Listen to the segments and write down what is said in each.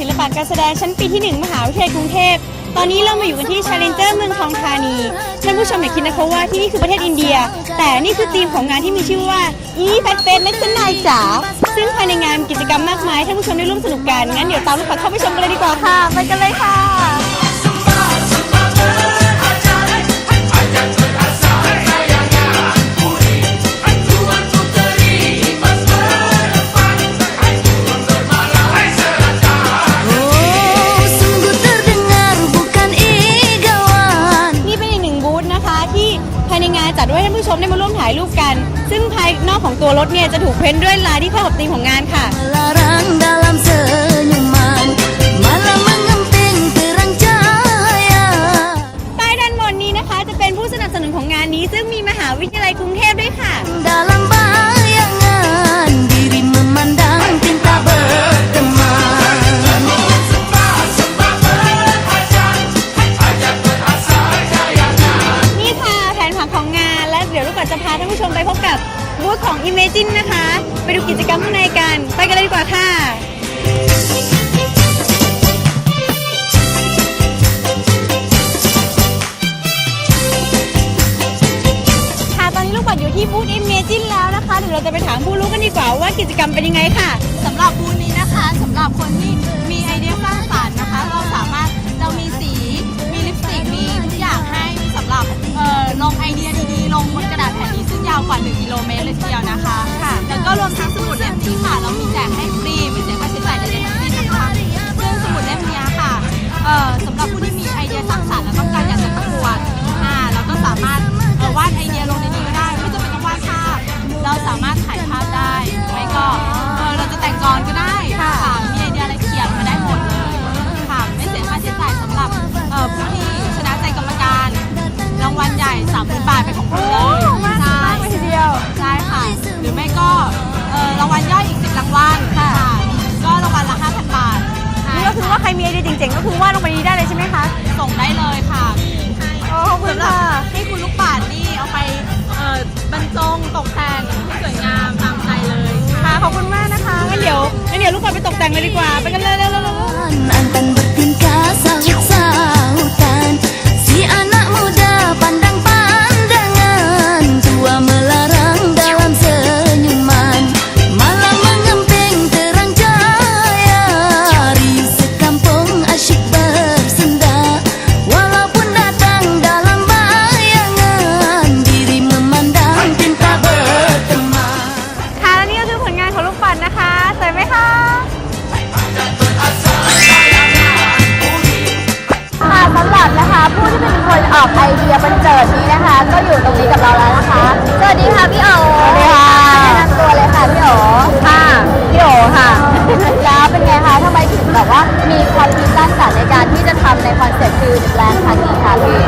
ศิลปะการแสดงชั้นปีที่ 1 มหาวิทยาลัยกรุงเทพ ตอนนี้เรามาอยู่กันที่ Challenger เมืองทองธานี ท่านผู้ชมอย่าคิดนะคะว่าที่นี่คือประเทศอินเดีย แต่นี่คือธีมของงานที่มีชื่อว่าอีแฟตเฟสนักนายจ๋า ซึ่งภายในงานมีกิจกรรมมากมายท่านผู้ชมได้ร่วมสนุกกัน งั้นเดี๋ยวตามลูกปัดเข้าไปชมกันเลยดีกว่าค่ะ ไปกันเลยค่ะ รถเนี่ยจะถูกเพ้นด้วยลายที่เข้ากับธีมของงานค่ะ เราจะไปถามผู้รู้กันดีกว่าว่ากิจกรรมเป็นยังไงค่ะสำหรับบูธนี้นะคะสำหรับคนที่มีไอเดียสร้างสรรค์นะคะ เราสามารถเรามีสี มีลิปสติก มีทุกอย่างให้สำหรับเอ่อลงไอเดีย นี้ได้เลยใช่ไหมคะ ส่งได้เลยค่ะมีให้โอ้ขอบคุณสำหรับค่ะ ให้คุณลูกป่านนี่เอาไปเอ่อบรรจงตกแต่งให้สวยงามตามใจเลย ค่ะ ขอบคุณมากนะคะงั้นเดี๋ยวงั้นเดี๋ยวลูกปัดไปตกแต่งเลยดีกว่า ไปกันเลยเร็วๆำหรับนะคะ ผู้ที่เป็นคนออกไอเดียบันเจิดนี้นะคะ ก็อยู่ตรงนี้กับเราแล้วนะคะ สวัสดีค่ะพี่โอสวัสดีค่ะแนะนำตัวเลยค่ะพี่โอค่ะพี่โอค่ะ แล้วเป็นไงคะทำไมถึงแบบว่ามีความคิดสร้างสรรค์ในการที่จะทำในคอนเซ็ปต์คือแบรนด์ครั้งนี้ค่ะพี่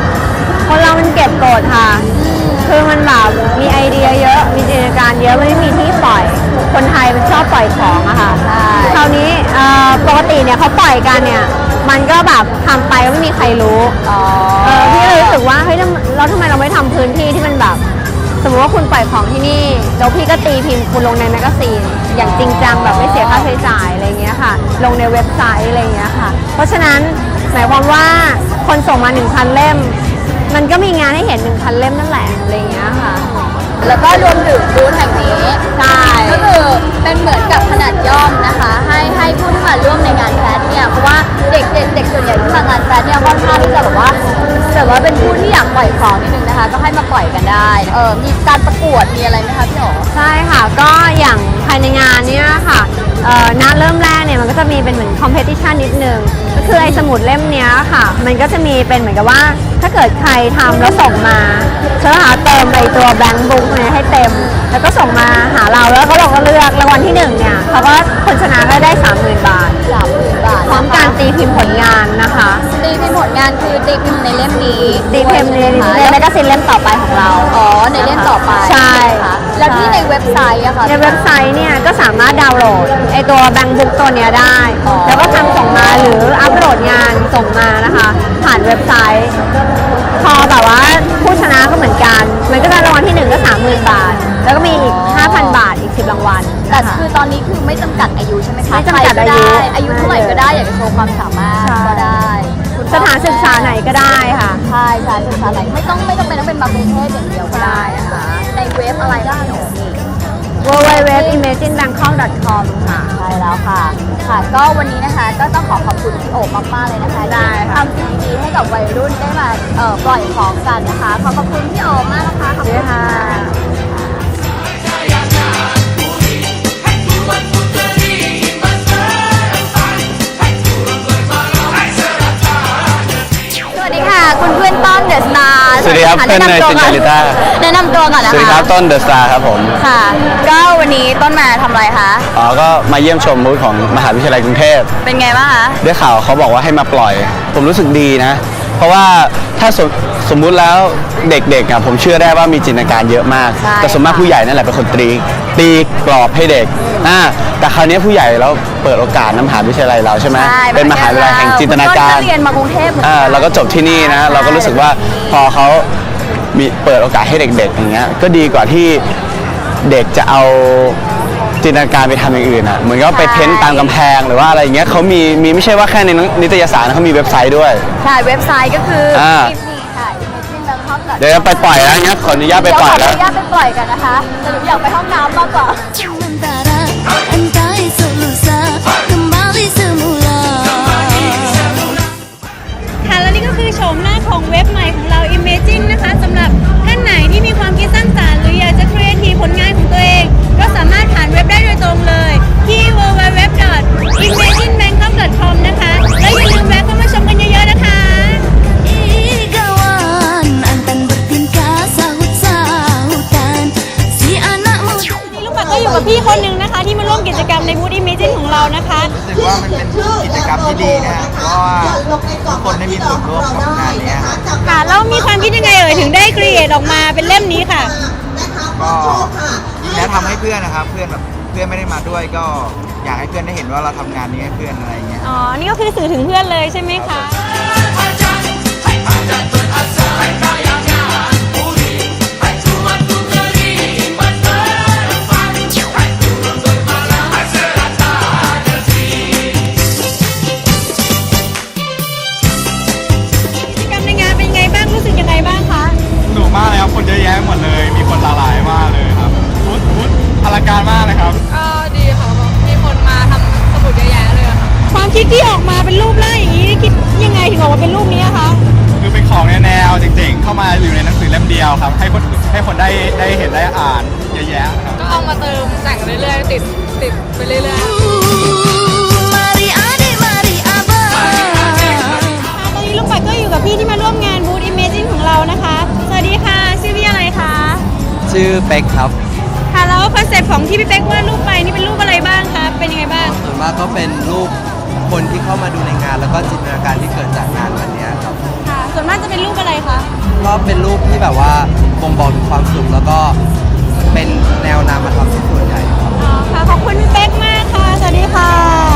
คนเรามันเก็บกดค่ะ คือมันแบบมีไอเดียเยอะ มีจินตนาการเยอะมันไม่มีที่ปล่อย คนไทยมันชอบปล่อยของอะค่ะใช่คราวนี้เอ่อปกติเนี่ยเขาปล่อยกันเนี่ย มันก็แบบทำไปก็ไม่มีใครรู้เออพี่เลยรู้สึกว่าเฮ้ยทำแล้วทำไมเราไม่ทำพื้นที่ที่มันแบบ สมมติว่าคุณปล่อยของที่นี่แล้วพี่ก็ตีพิมพ์คุณลงในแมกกาซีนอย่างจริงจังแบบไม่เสียค่าใช้จ่ายอะไรเงี้ยค่ะ ลงในเว็บไซต์อะไรเงี้ยค่ะ เพราะฉะนั้นหมายความว่าคนส่งมา 1,000 เล่ม มันก็มีงานให้เห็น 1,000 เล่มนั่นแหละอะไรเงี้ยค่ะ แล้วก็รวมถึงบูธแห่งนี้ วดมีอะไรไหมคะพี่โอใช่ค่ะ ก็อย่างภายในงานเนี่ยค่ะเอ่อณเริ่มแรกเนี่ยมันก็จะมีเป็นเหมือนคอมเพติชันนิดนึง ก็คือไอ้สมุดเล่มเนี้ยค่ะ มันก็จะมีเป็นเหมือนกับว่า ถ้าเกิดใครทำแล้วส่งมาเชื่อหาเติมไปตัวแบงค์บุ๊กเนี่ยให้เต็ม แล้วก็ส่งมาหาเราแล้วก็เราก็เลือกรางวัลที่หนึ่งเนี่ยเขาก็คนชนะก็ได้ 30,000 บาท สามหมื่นบาทพร้อมการตีพิมพ์ผลงานนะคะตีพิมพ์ผลงานคือตีพิมพ์ในเล่มนี้ตีพิมพ์ในด้วยในใช่ไหมแมคะกกาซีนเล่มต่อไปของเรา อ๋อในเล่มต่อไปใช่ไหมคะแล้วที่ในเว็บไซต์อะค่ะ ในเว็บไซต์เนี่ยก็สามารถดาวน์โหลดไอตัวแบงค์บุ๊กตัวเนี้ยได้ อ๋อ แล้วก็ทำส่งมาหรืออัปโหลดงานส่งมานะคะ ผ่านเว็บไซต์ พอแบบว่าผู้ชนะก็เหมือนกัน มันก็ได้รางวัลที่1ก็30,000 บาท แล้วก็มีอีก 5,000 บาทอีก 10รางวัลแต่คือตอนนี้คือไม่จำกัดอายุใช่ไหมคะไม่จำกัดใครอายุได้อายุเท่าไหร่ก็ได้อยากจะโชว์ความสามารถใช่ก็ได้ สถานศึกษาไหนก็ได้ค่ะ ใช่ใช่ศึกษาไหนไม่ต้องไม่จำเป็นต้องเป็นมากรุงเทพอย่างเดียวก็ได้นะคะในเว็บอะไรบ้างหนูนี่ www.imaginebangkok.com ค่ะ ใช่แล้วค่ะ ค่ะ ก็วันนี้นะคะก็ต้องขอขอบคุณพี่โอบมากๆเลยนะคะได้ที่ค่ะทำสิ่งดีๆให้กับวัยรุ่นได้มาเอ่อปล่อยของกันนะคะ ขอขอบคุณพี่โอบมากนะคะ ดีครับเพื่อนเนยจินดาลิต้าแนะนำตัวก่อนนะคะสวัสดีครับต้นเดอะสตาร์ครับผมค่ะ ก็วันนี้ต้นมาทำอะไรคะ อ๋อก็มาเยี่ยมชมบูธของมหาวิทยาลัยกรุงเทพ เป็นไงบ้างคะ ได้ข่าวเขาบอกว่าให้มาปล่อย ผมรู้สึกดีนะ เพราะว่าถ้าสมสมมุติแล้วเด็กๆอะผมเชื่อได้ว่ามีจินตนาการเยอะมาก ใช่แต่ส่วนมากค่ะผู้ใหญ่นั่นแหละเป็นคนตรีตีกรอบให้เด็กอ่าแต่คราวนี้ผู้ใหญ่เราเปิดโอกาสนำมหาวิทยาลัยเราใช่ไหมใช่เป็นมหาวิทยาลัยแห่งจินตนาการคุณต้นเรียนมากรุงเทพเหมือนอ่ากันเราก็จบที่นี่นะใช่เราก็รู้สึกว่าพอเขามีเปิดโอกาสให้เด็กๆอย่างเงี้ยก็ดีกว่าที่เด็กจะเอา จินตนาการไปทำอย่างอื่นอะเหมือนก็ไปเพ้นท์ตามกำแพงหรือว่าอะไรอย่างเงี้ยเขามีมีไม่ใช่ว่าแค่ในหนังนิตยสารนะเขามีเว็บไซต์ด้วย ใช่ เว็บไซต์ก็คือออ่านี่ค่ะ imagine.com เดี๋ยวจะไปปล่อยแล้วเงี้ยขออนุญาตไปปล่อยแล้ว เดี๋ยวขออนุญาตไปปล่อยกันนะคะแต่หนูอยากไปห้องน้ำมากกว่า Sementara entah esok lusa kembali ว่ามันเป็นกิจกรรมที่ดีนะฮะเพราะว่าทุกคนได้มีส่วนร่วมกับงานนี้ครับค่ะแล้วมีความคิดยังไงเอ่ยถึงได้ครีเอทออกมาเป็นเล่มนี้ค่ะ ก็จริงแล้วทำให้เพื่อนนะครับ เพื่อนแบบเพื่อนไม่ได้มาด้วยก็อยากให้เพื่อนได้เห็นว่าเราทำงานนี้ให้เพื่อนอะไรอย่างเงี้ย อ๋อ นี่ก็คือสื่อถึงเพื่อนเลยใช่ไหมคะกิ เจ๋งๆเข้ามาอยู่ในหนังสือเล่มเดียวครับ ให้คนให้คนได้ได้เห็นได้อ่านเยอะแยะครับ ก็เอามาเติมแต่งเรื่อยๆติดติดไปเรื่อยๆ Mari adik mari abang ตอนนี้ลูกปัดก็อยู่กับพี่ที่มาร่วมงานบูธ Imagine ของเรานะคะ สวัสดีค่ะ ชื่อพี่อะไรคะ ชื่อเป็กครับค่ะ แล้วคอนเซ็ปต์ของที่พี่เป๊กวาดรูปไปนี่เป็นรูปอะไรบ้างคะ เป็นยังไงบ้าง ส่วนมากก็เป็นรูปคนที่เข้ามาดูในงาน แล้วก็จินตนาการที่เกิดจากงานวันนี้ครับค่ะ ส่วนมากจะเป็นรูปอะไรคะ ก็เป็นรูปที่แบบว่าบ่งบอกถึงความสุขแล้วก็เป็นแนวนามธรรมที่ส่วนใหญ่ครับอ๋อค่ะ ขอบคุณพี่เป๊กมากค่ะ สวัสดีค่ะ